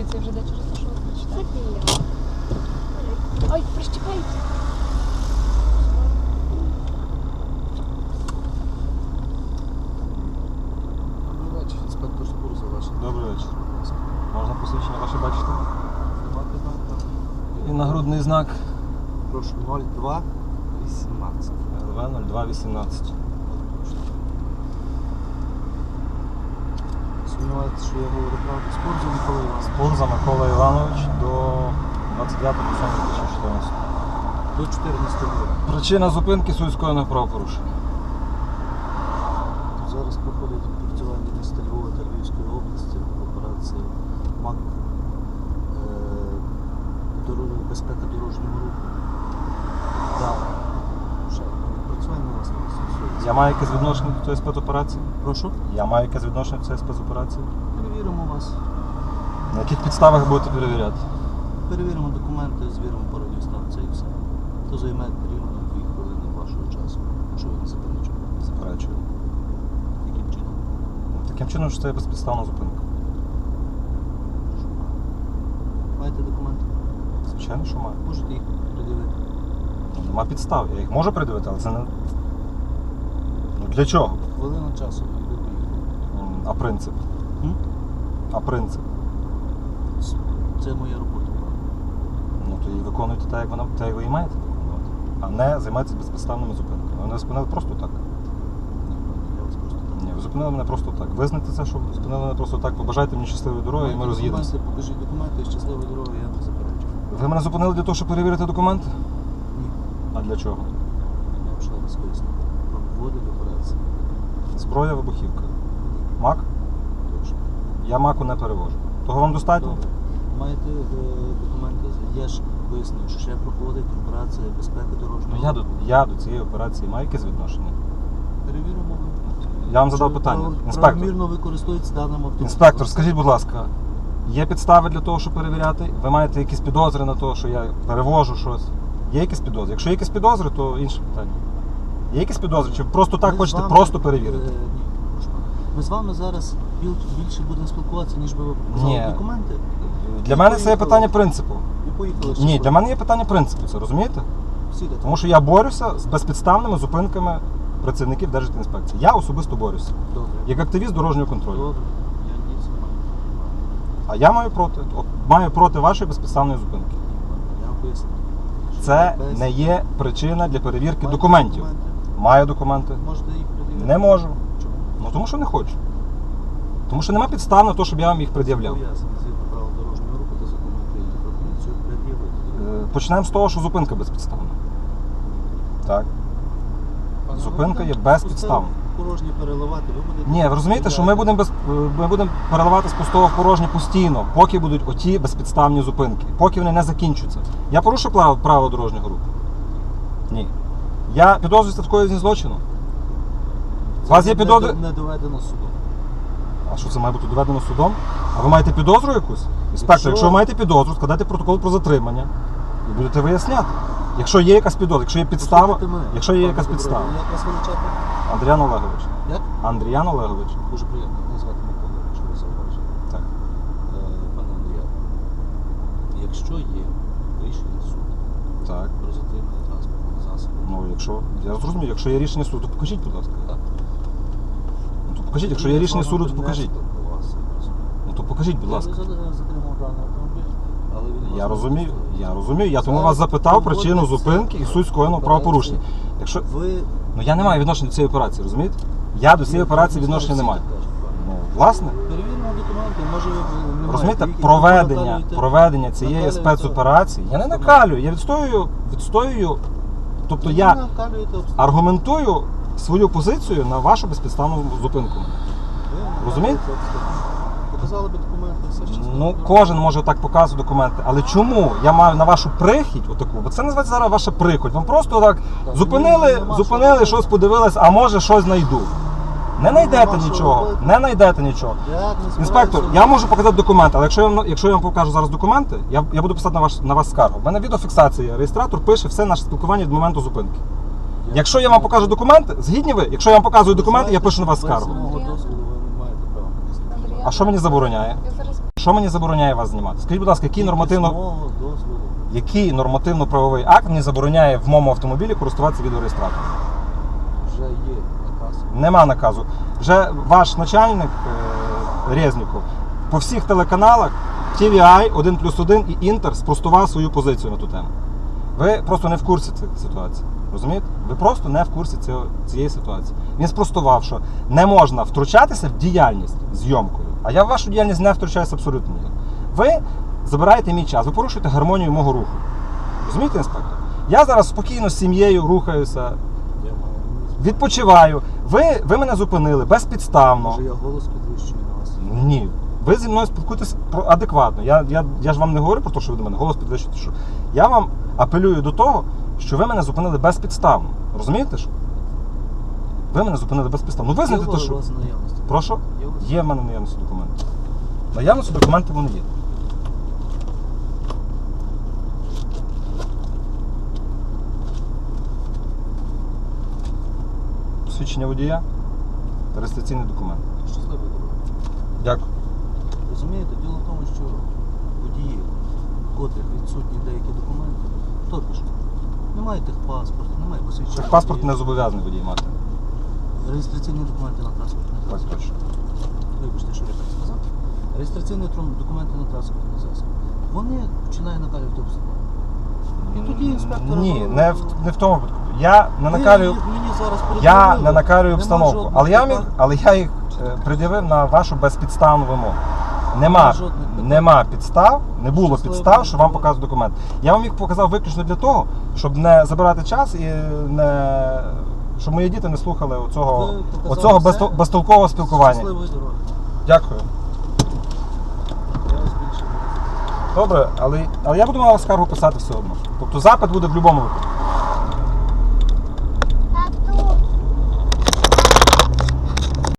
поліції вже де через що. Це біля. Ой, прищепається. Добрий вечір, інспектор Спурза ваш. Добрий вечір. Можна посвідчення ваше бачити? І нагрудний знак Прошу, 02 18. ЛВ 0218. Сумніваєтесь, що я говорю правду. Спурза Микола Іванович. Спурза Микола Іванович до 29 2014. До 14 року. Причина зупинки суїцького правопорушення. Зараз проходить відпрацювання міста Львова та Львівської області операції МАК е, дорожня безпека дорожнього руху. Так. Ще відпрацювання у нас не стосується. Я маю якесь відношення до цієї спецоперації? Прошу? Я маю якесь відношення до цієї спецоперації? Перевіримо вас. На яких підставах будете перевіряти? Перевіримо документи, звіримо по радіостанції і все. То займе рівно 2 хвилини вашого часу, якщо ви не заперечуєте. Заперечую. Яким чином? Таким чином, що це є безпідставна зупинка. Маєте документи? Звичайно, що маю. Можете їх приділити. Ну, Нема підстав. Я їх можу придивити, але це не. Для чого? Хвилина часу і. М, А принцип? М? А принцип? Це моя робота. Ну то і виконуйте так, як вона так, як ви і маєте виконувати. А не займайтеся безпідставними зупинками. Ви мене зупинили просто так. Ні, я вас просто так. Ні, ви зупинили мене просто так. Визнайте це, що ви зупинили мене просто так. Побажайте мені щасливої дороги і ми Маєте роз'їдемося. документи, Покажіть документи, щасливої дороги, я не заперечую. Ви мене зупинили для того, щоб перевірити документи? Ні. А для чого? Я вам ще раз поясню. Проводить. Зброя, вибухівка. Мак? Точно. Я маку не перевожу. Того вам достатньо? Добре. Маєте е, документи, я ж поясню, що ще проходить операція безпеки дорожнього. Ну, я, до, я до цієї операції маю якесь відношення. Перевіримо. Я вам задав питання. Інспектор. Правомірно використовується даним автобусом. Інспектор, скажіть, будь ласка, є підстави для того, щоб перевіряти? Ви маєте якісь підозри на те, що я перевожу щось? Є якісь підозри? Якщо є якісь підозри, то інше питання. Є якісь підозри? Чи просто так Ми з хочете вами, просто перевірити? е, ні, прошу пана. Ми з вами зараз біл- більше будемо спілкуватися, ніж би ви показали документи. Для мене це є питання принципу. І поїхали. Ні, для мене є питання принципу, це розумієте? Сідайте. Тому що я борюся з безпідставними зупинками працівників Держінспекції. Я особисто борюся. Добре. Як активіст дорожнього контролю. Добре. Я ні з вами. А я маю проти. От маю проти вашої безпідставної зупинки. Я вам поясню. що Це без- не є причина для перевірки Маєте документів. документи? Маю документи. Можете їх пред'явити? Не можу. Чому? Ну тому що не хочу. Тому що нема підстав на те, щоб я вам їх пред'являв. Зобов'язаний згідно правил дорожнього руху та закону України про поліцію пред'явити. Е, Почнемо з того, що зупинка безпідставна. Так. Пане, зупинка є там безпідставна. пустили Порожні переливати, ви будете... Ні, ви розумієте, що ми будемо без ми будемо переливати з пустого в порожнє постійно, поки будуть оті безпідставні зупинки, поки вони не закінчаться. Я порушив право, правила дорожнього руху? Ні. Я підозрююся в скоєнні злочину. У вас є підозри? Не доведено судом. А що це має бути доведено судом? А ви маєте підозру якусь? Інспектор, Якщо- ви маєте підозру, складайте протокол про затримання і будете виясняти. Якщо є якась підозра, якщо є підстава, Послухайте мене, якщо є пане якась підстава. Як вас величати? Андріан Олегович. Як? Андріан Олегович. Дуже приємно назвати Микола, якщо ви зауважили. Так. Е, Пане Андрія, якщо є Так. про затримання транспортного засобу, Ну, якщо. Я зрозумів, якщо є рішення суду, то покажіть, будь ласка. так. Ну то покажіть, якщо є рішення суду, то покажіть. Ну то покажіть, будь ласка. Я розумію, я розумію. Я тому вас запитав причину зупинки і суть скоєного правопорушення. Якщо. Ви Ну я не маю відношення до цієї операції, розумієте? Я до цієї операції відношення не маю. Ну, власне. Перевіримо документи, може. Розумієте, проведення, проведення цієї спецоперації я не накалюю, я відстоюю, відстоюю, тобто я аргументую свою позицію на вашу безпідставну зупинку. Розумієте? Показали би документи, все щасливо. Ну, кожен може так показувати документи, але чому я маю на вашу прихідь отаку? Бо це називається зараз ваша прихоть. Вам просто так зупинили, ну, зупинили, щось подивились, а може щось знайду. Не знайдете нема що нічого, робити. не знайдете нічого. Я не збираюся- Інспектор, я можу показати документи, але якщо я, вам- якщо я вам покажу зараз документи, я, я буду писати на, ваш, на вас скаргу. У мене відеофіксація, реєстратор пише все наше спілкування від моменту зупинки. Якщо я вам покажу документи, згідні ви, якщо я вам показую документи, я пишу на вас Без скаргу. мого дозволу ви не маєте права. А що мені забороняє? Я зараз Що мені забороняє вас знімати? Скажіть, будь ласка, який Тільки з нормативно, мого дозволу. який нормативно-правовий акт мені забороняє в моєму автомобілі користуватися відеореєстратором? Нема наказу. Вже ваш начальник е, Резніков по всіх телеканалах TVI, 1 плюс 1 і Інтер спростував свою позицію на ту тему. Ви просто не в курсі цих ситуацій. Розумієте? Ви просто не в курсі цієї ситуації. Він спростував, що не можна втручатися в діяльність зйомкою. А я в вашу діяльність не втручаюся абсолютно ніяк. Ви забираєте мій час, ви порушуєте гармонію мого руху. Розумієте, інспектор? Я зараз спокійно з сім'єю рухаюся. Відпочиваю. Ви, ви мене зупинили безпідставно. Може я голос підвищую на вас? Ні. Ви зі мною спілкуєтесь про адекватно. Я, я, я ж вам не говорю про те, що ви до мене голос підвищуєте. Що я вам апелюю до того, що ви мене зупинили безпідставно. Розумієте що? Ви мене зупинили безпідставно. Ну визнайте, що. Прошу? Є в мене наявності документи. Наявності документи вони є. Посвідчення водія та реєстраційний документ. Щасливої дороги. Дякую. Розумієте, діло в тому, що водії, в котрих відсутні деякі документи, тобто ж, немає техпаспорту, немає посвідчення. Паспорт не зобов'язаний водій мати. Реєстраційні документи на транспортний Так точно. Вибачте, що я так сказав. Реєстраційні документи на транспортний засіб. Вони починають накалювати обстановку. І тоді інспектор. Ні, не в, не в тому випадку. Я не накалюю. Я не накалюю обстановку, але я, міг, але я їх е, пред'явив на вашу безпідставну вимогу. Нема, жодних питань. нема підстав, не було Щасливо, підстав, що вам показувати документ. Я вам їх показав виключно для того, щоб не забирати час і не. Щоб мої діти не слухали оцього, Ви показали оцього все. безтолкового спілкування. Щасливої дороги. Дякую. Я вас більше не Добре, але, але я буду на скаргу писати все одно. Тобто запит буде в будь-якому випадку.